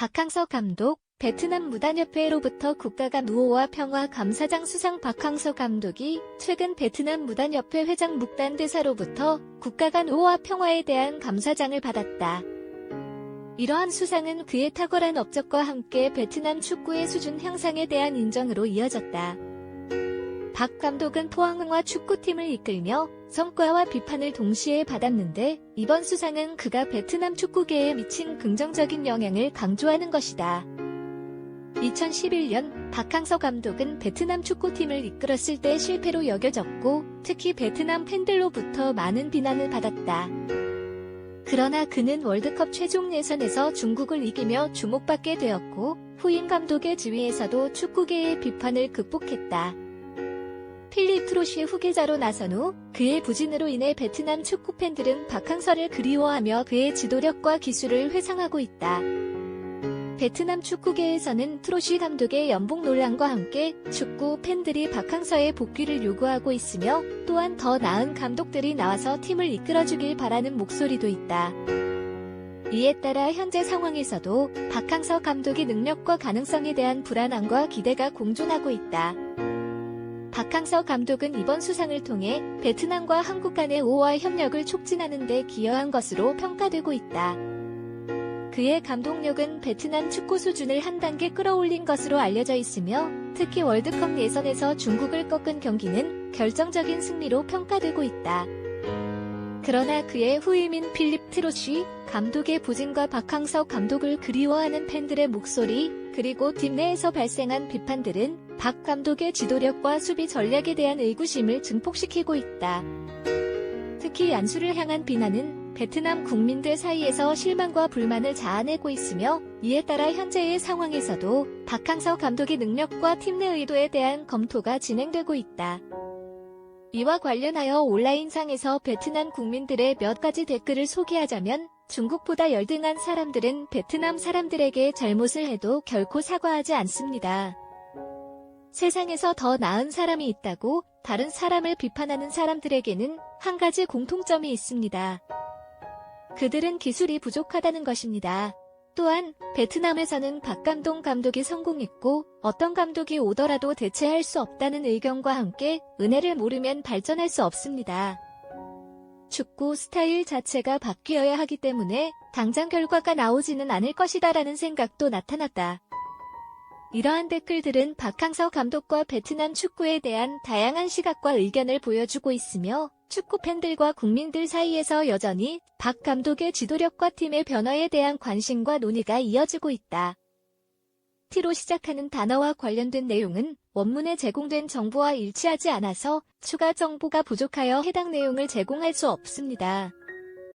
박항서 감독, 베트남 무단협회로부터 국가간 우호와 평화 감사장 수상 박항서 감독이 최근 베트남 무단협회 회장 묵단 대사로부터 국가간 우호와 평화에 대한 감사장을 받았다. 이러한 수상은 그의 탁월한 업적과 함께 베트남 축구의 수준 향상에 대한 인정으로 이어졌다. 박 감독은 포항흥화 축구팀을 이끌며 성과와 비판을 동시에 받았는데 이번 수상은 그가 베트남 축구계에 미친 긍정적인 영향을 강조하는 것이다. 2011년 박항서 감독은 베트남 축구팀을 이끌었을 때 실패로 여겨졌고 특히 베트남 팬들로부터 많은 비난을 받았다. 그러나 그는 월드컵 최종 예선에서 중국을 이기며 주목받게 되었고 후임 감독의 지위에서도 축구계의 비판을 극복했다. 필립 트로시의 후계자로 나선 후 그의 부진으로 인해 베트남 축구 팬들은 박항서를 그리워하며 그의 지도력과 기술을 회상하고 있다. 베트남 축구계에서는 트로시 감독의 연봉 논란과 함께 축구 팬들이 박항서의 복귀를 요구하고 있으며 또한 더 나은 감독들이 나와서 팀을 이끌어주길 바라는 목소리도 있다. 이에 따라 현재 상황에서도 박항서 감독의 능력과 가능성에 대한 불안함과 기대가 공존하고 있다. 박항서 감독은 이번 수상을 통해 베트남과 한국 간의 우호와 협력을 촉진하는 데 기여한 것으로 평가되고 있다. 그의 감독력은 베트남 축구 수준을 한 단계 끌어올린 것으로 알려져 있으며 특히 월드컵 예선에서 중국을 꺾은 경기는 결정적인 승리로 평가되고 있다. 그러나 그의 후임인 필립 트로쉬 감독의 부진과 박항서 감독을 그리워하는 팬들의 목소리 그리고 팀 내에서 발생한 비판들은 박 감독의 지도력과 수비 전략에 대한 의구심을 증폭시키고 있다. 특히 안수를 향한 비난은 베트남 국민들 사이에서 실망과 불만을 자아내고 있으며 이에 따라 현재의 상황에서도 박항서 감독의 능력과 팀 내 의도에 대한 검토가 진행되고 있다. 이와 관련하여 온라인상에서 베트남 국민들의 몇 가지 댓글을 소개하자면 중국보다 열등한 사람들은 베트남 사람들에게 잘못을 해도 결코 사과하지 않습니다. 세상에서 더 나은 사람이 있다고 다른 사람을 비판하는 사람들에게는 한 가지 공통점이 있습니다. 그들은 기술이 부족하다는 것입니다. 또한 베트남에서는 박감동 감독이 성공했고 어떤 감독이 오더라도 대체할 수 없다는 의견과 함께 은혜를 모르면 발전할 수 없습니다. 축구 스타일 자체가 바뀌어야 하기 때문에 당장 결과가 나오지는 않을 것이다 라는 생각도 나타났다. 이러한 댓글들은 박항서 감독과 베트남 축구에 대한 다양한 시각과 의견을 보여주고 있으며 축구 팬들과 국민들 사이에서 여전히 박 감독의 지도력과 팀의 변화에 대한 관심과 논의가 이어지고 있다. T로 시작하는 단어와 관련된 내용은 원문에 제공된 정보와 일치하지 않아서 추가 정보가 부족하여 해당 내용을 제공할 수 없습니다.